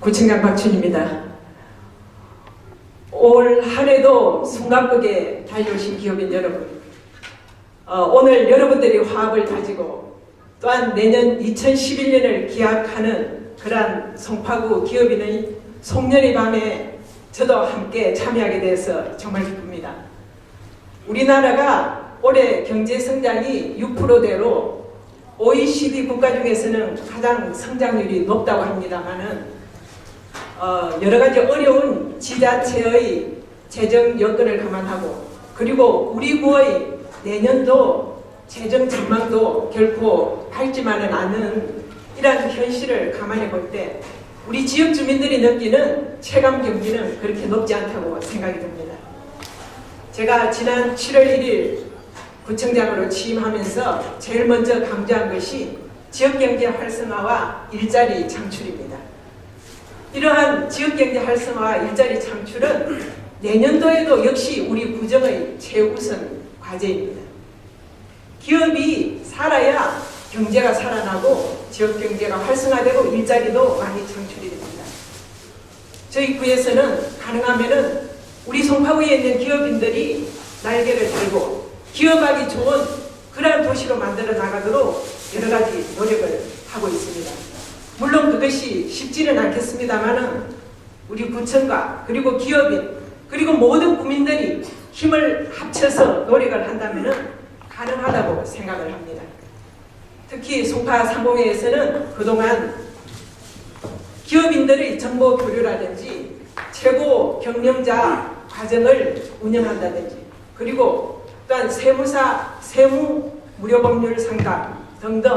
구청장 박춘입니다. 올 한해도 숨가쁘게 달려오신 기업인 여러분, 어, 오늘 여러분들이 화합을 다지고 또한 내년 2011년을 기약하는 그러한 송파구 기업인의 송년의 밤에 저도 함께 참여하게 돼서 정말 기쁩니다. 우리나라가 올해 경제 성장이 6%대로 OECD 국가 중에서는 가장 성장률이 높다고 합니다만은 어, 여러 가지 어려운 지자체의 재정 여건을 감안하고 그리고 우리 구의 내년도 재정 전망도 결코 밝지만은 않은 이러한 현실을 감안해 볼 때 우리 지역 주민들이 느끼는 체감 경기는 그렇게 높지 않다고 생각이 듭니다. 제가 지난 7월 1일 구청장으로 취임하면서 제일 먼저 강조한 것이 지역 경제 활성화와 일자리 창출입니다. 이러한 지역경제 활성화와 일자리 창출은 내년도에도 역시 우리 구정의 최우선 과제입니다. 기업이 살아야 경제가 살아나고 지역경제가 활성화되고 일자리도 많이 창출이 됩니다. 저희 구에서는 가능하면은 우리 송파구에 있는 기업인들이 날개를 달고 기업하기 좋은 그러한 도시로 만들어 나가도록 여러 가지 노력을 하고 있습니다. 그것이 쉽지는 않겠습니다만은 우리 구청과 그리고 기업인 그리고 모든 국민들이 힘을 합쳐서 노력을 한다면은 가능하다고 생각을 합니다. 특히 송파 상공회에서는 그동안 기업인들의 정보 교류라든지 최고 경영자 과정을 운영한다든지 그리고 또한 세무사 세무 무료 법률 상담 등등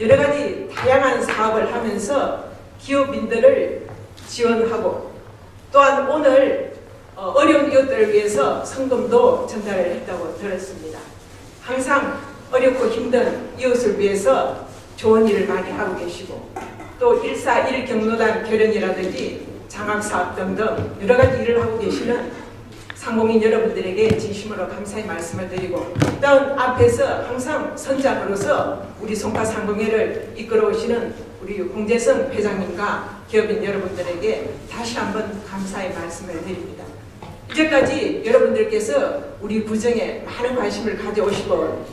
여러 가지 다양한 사업을 하면서 기업인들을 지원하고 또한 오늘 어, 어려운 이웃들을 위해서 성금도 전달을 했다고 들었습니다. 항상 어렵고 힘든 이웃을 위해서 좋은 일을 많이 하고 계시고 또 141 경로당 결연이라든지 장학사업 등등 여러 가지 일을 하고 계시는 상공인 여러분들에게 진심으로 감사의 말씀을 드리고 다음 앞에서 항상 선장으로서 우리 송파 상공회를 이끌어 오시는 우리 홍재성 회장님과 기업인 여러분들에게 다시 한번 감사의 말씀을 드립니다. 이제까지 여러분들께서 우리 구정에 많은 관심을 가져오시고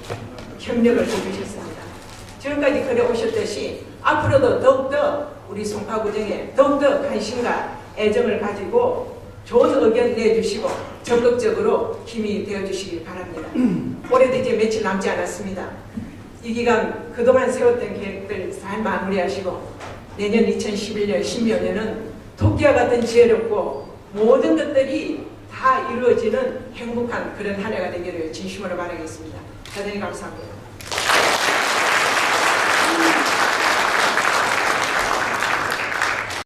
협력을 해주셨습니다. 지금까지 그래 오셨듯이 앞으로도 더욱더 우리 송파 구정에 더욱더 관심과 애정을 가지고 좋은 의견 내주시고 적극적으로 힘이 되어주시기 바랍니다. 올해도 이제 며칠 남지 않았습니다. 이 기간 그동안 세웠던 계획들 잘 마무리하시고 내년 2011년, 10년에는 토끼와 같은 지혜롭고 모든 것들이 다 이루어지는 행복한 그런 한 해가 되기를 진심으로 바라겠습니다. 대단히 감사합니다.